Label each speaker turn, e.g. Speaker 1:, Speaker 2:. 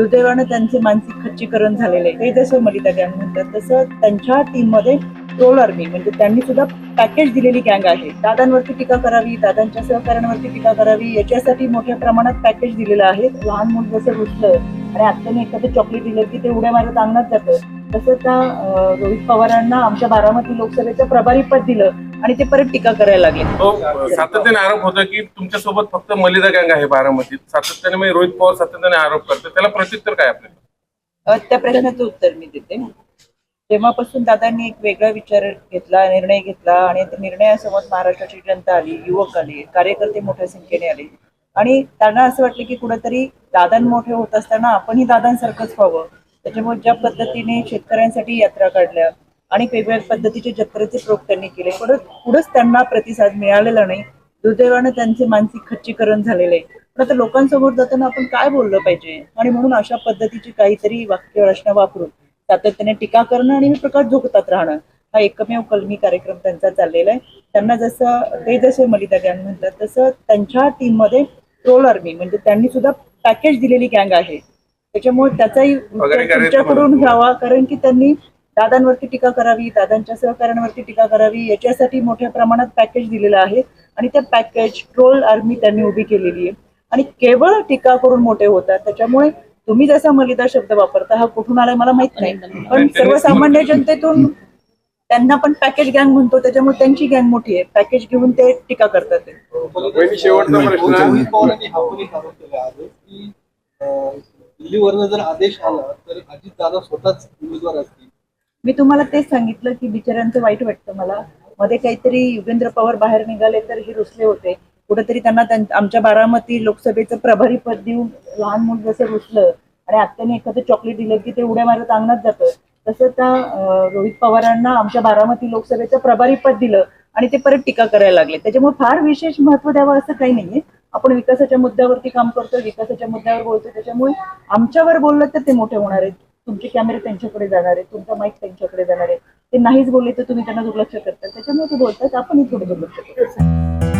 Speaker 1: दुर्दैवानं त्यांचे मानसिक खच्चीकरण झालेले आहे. ते जसं मलिता गँग म्हणतात तसं त्यांच्या टीममध्ये ट्रोल आर्मी म्हणजे त्यांनी सुद्धा पॅकेज दिलेली गँग आहे. दादांवरती टीका करावी दादांच्या सहकाऱ्यांवरती टीका करावी याच्यासाठी मोठ्या प्रमाणात पॅकेज दिलेलं आहे. लहान मूल जसं रुसलं आणि आत्याने एखादं चॉकलेट दिलं की ते उड्या मारत अंगणात जातं. तसं त्या रोहित पवारांना आमच्या बारामती लोकसभेचं प्रभारी पद दिलं. आणि ते परत टीका करायला लागले.
Speaker 2: तो सातत्याने आरोप होतो की तुमच्यासोबत फक्त मलिदा गँग आहे बारामतीत. सातत्याने म्हणजे रोहित पवार सातत्याने आरोप करतो. त्याला प्रत्युत्तर काय आपलं
Speaker 1: अ, त्या प्रश्नाचं उत्तर मी देते. तेव्हापासून दादांनी एक वेगळा विचार घेतला निर्णय घेतला आणि त्या निर्णयासोबत महाराष्ट्राची जनता आली युवक आले कार्यकर्ते मोठ्या संख्येने आले. आणि त्यांना असं वाटलं की कुठंतरी दादां मोठे होत असताना आपणही दादांसारखंच व्हावं. त्याच्यामुळे ज्या पद्धतीने शेतकऱ्यांसाठी यात्रा काढल्या आणि वेगवेगळ्या पद्धतीचे जत्रेचे प्रयोग त्यांनी केले. पुढं पुढंच त्यांना प्रतिसाद मिळालेला नाही. दुर्दैवानं त्यांचे मानसिक खच्चीकरण झालेले आहे. पण आता लोकांसमोर जाताना आपण काय बोललं पाहिजे? आणि म्हणून अशा पद्धतीची काहीतरी वाक्य रचना वापरून सातत्याने टीका करणं आणि प्रकाश झोकतात राहणं हा एकमेव कलमी कार्यक्रम त्यांचा चाललेला आहे. त्यांना जसं ते जसे मलिता गँग म्हणतात तसं त्यांच्या टीममध्ये ट्रोल आर्मी म्हणजे त्यांनी सुद्धा पॅकेज दिलेली गँग आहे. त्याच्यामुळे त्याचाही तुमच्याकडून घ्यावा कारण की त्यांनी दादांवरती टीका करावी दादांच्या सहकाऱ्यांवरती टीका करावी याच्यासाठी मोठ्या प्रमाणात पॅकेज दिलेलं आहे. आणि त्या पॅकेज ट्रोल आर्मी त्यांनी उभी केलेली आहे. आणि केवळ टीका करून मोठे होतात. त्याच्यामुळे तुम्ही जसा मलिदा शब्द वापरता हा कुठून आलाय मला माहीत नाही. पण सर्वसामान्य जनतेतून त्यांना पण पॅकेज गँग म्हणतो. त्याच्यामुळे त्यांची गँग मोठी आहे. पॅकेज घेऊन ते टीका करतात.
Speaker 3: हा दिल्लीवरनं जर आदेश आला तर अजित दादा स्वतःच उमेदवार असतील.
Speaker 1: मी तुम्हाला तेच सांगितलं की बिचाऱ्यांचं वाईट वाटतं मला. मध्ये काहीतरी युगेंद्र पवार बाहेर निघाले तर हे रुसले होते. कुठेतरी त्यांना आमच्या बारामती लोकसभेचं प्रभारी पद देऊन लहान मुलं जसं रुसलं आणि आत्याने एखादं चॉकलेट दिलं की ते उड्या मारत अंगणात जातं. तसं त्या रोहित पवारांना आमच्या बारामती लोकसभेचं प्रभारी पद दिलं आणि ते परत टीका करायला लागले. त्याच्यामुळे फार विशेष महत्त्व द्यावं असं काही नाहीये. आपण विकासाच्या मुद्द्यावरती काम करतोय विकासाच्या मुद्द्यावर बोलतोय. त्याच्यामुळे आमच्यावर बोललं तर ते मोठे होणार आहेत. तुमचे कॅमेरे त्यांच्याकडे जाणार आहेत तुमचा माईक त्यांच्याकडे जाणार आहे ते नाहीच बोलले तर तुम्ही त्यांना दुर्लक्ष करता त्याच्यामुळे ते बोलतात आपणही थोडं दुर्लक्ष करतो